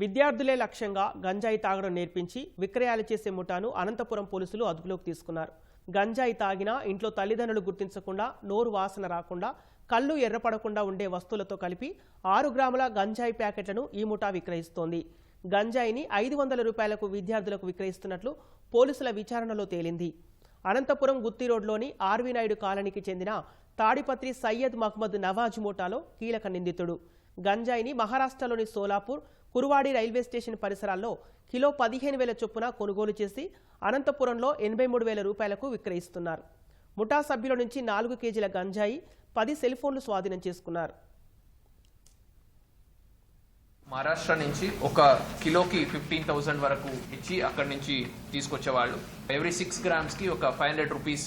విద్యార్థులే లక్ష్యంగా గంజాయి తాగడం నేర్పించి విక్రయాలు చేసే ముఠాను అనంతపురం పోలీసులు అదుపులోకి తీసుకున్నారు. గంజాయి తాగినా ఇంట్లో తల్లిదండ్రులు గుర్తించకుండా నోరు వాసన రాకుండా కళ్ళు ఎర్రపడకుండా ఉండే వస్తువులతో కలిపి ఆరు గ్రాముల గంజాయి ప్యాకెట్లను ఈ ముఠా విక్రయిస్తోంది. గంజాయిని ఐదు వందల రూపాయలకు విద్యార్థులకు విక్రయిస్తున్నట్లు పోలీసుల విచారణలో తేలింది. అనంతపురం గుత్తి రోడ్లోని ఆర్వీ నాయుడు కాలనీకి చెందిన తాడిపత్రి సయ్యద్ మహ్మద్ నవాజ్ ముఠాలో కీలక నిందితుడు. గంజాయిని మహారాష్ట్రలోని సోలాపూర్ కురువాడి రైల్వే స్టేషన్ పరిసరాల్లో కిలో పదిహేను వేల చొప్పున కొనుగోలు చేసి అనంతపురంలో ఎనభై మూడు వేల రూపాయలకు విక్రయిస్తున్నారు. ముఠా సభ్యుల నుంచి నాలుగు కేజీల గంజాయి పది సెల్ ఫోన్లు స్వాధీనం చేసుకున్నారు. మహారాష్ట్ర నుంచి ఒక కిలోకి ఫిఫ్టీన్ థౌసండ్ వరకు ఇచ్చి అక్కడి నుంచి తీసుకొచ్చేవాళ్ళు. ఎవ్రీ సిక్స్ గ్రామ్స్కి ఒక ఫైవ్ హండ్రెడ్ రూపీస్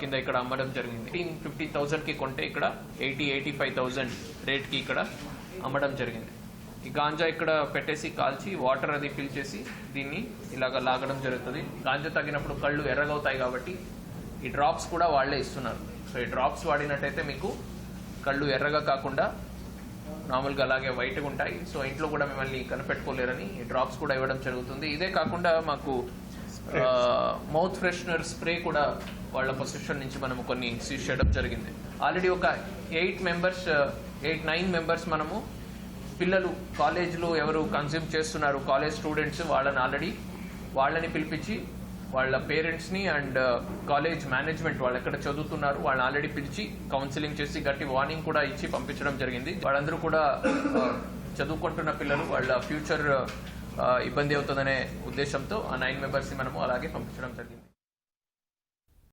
కింద ఇక్కడ అమ్మడం జరిగింది. ఫిఫ్టీన్ ఫిఫ్టీన్ థౌసండ్కి కొంటే ఇక్కడ ఎయిటీ ఎయిటీ ఫైవ్ థౌసండ్ రేట్కి ఇక్కడ అమ్మడం జరిగింది. ఈ గాంజా ఇక్కడ పెట్టేసి కాల్చి వాటర్ అది ఫిల్ చేసి దీన్ని ఇలాగ లాగడం జరుగుతుంది. గాంజా తగినప్పుడు కళ్ళు ఎర్రగవుతాయి కాబట్టి ఈ డ్రాప్స్ కూడా వాళ్ళే ఇస్తున్నారు. సో ఈ డ్రాప్స్ వాడినట్టయితే మీకు కళ్ళు ఎర్రగా కాకుండా నార్మల్గా అలాగే వైట్గా ఉంటాయి. సో ఇంట్లో కూడా మిమ్మల్ని కనిపెట్టుకోలేరని ఈ డ్రాప్స్ కూడా ఇవ్వడం జరుగుతుంది. ఇదే కాకుండా మాకు మౌత్ ఫ్రెషనర్ స్ప్రే కూడా వాళ్ళ పొజిషన్ నుంచి మనము కొన్ని సీజ్ చేయడం జరిగింది. ఆల్రెడీ ఒక eight members eight nine members మనము పిల్లలు కాలేజ్లో ఎవరు కన్జ్యూమ్ చేస్తున్నారు కాలేజ్ స్టూడెంట్స్ వాళ్ళని ఆల్రెడీ వాళ్ళని పిలిపించి వాళ్ళ పేరెంట్స్ని అండ్ uh, కాలేజ్ మేనేజ్మెంట్ వాళ్ళు ఎక్కడ చదువుతున్నారు వాళ్ళని ఆల్రెడీ పిలిచి కౌన్సిలింగ్ చేసి గట్టి వార్నింగ్ కూడా ఇచ్చి పంపించడం జరిగింది. వాళ్ళందరూ కూడా uh, చదువుకుంటున్న పిల్లలు వాళ్ళ ఫ్యూచర్ uh, ఇబ్బంది అవుతుందనే ఉద్దేశంతో ఆ నైన్ మెంబర్స్ని మనము అలాగే పంపించడం జరిగింది.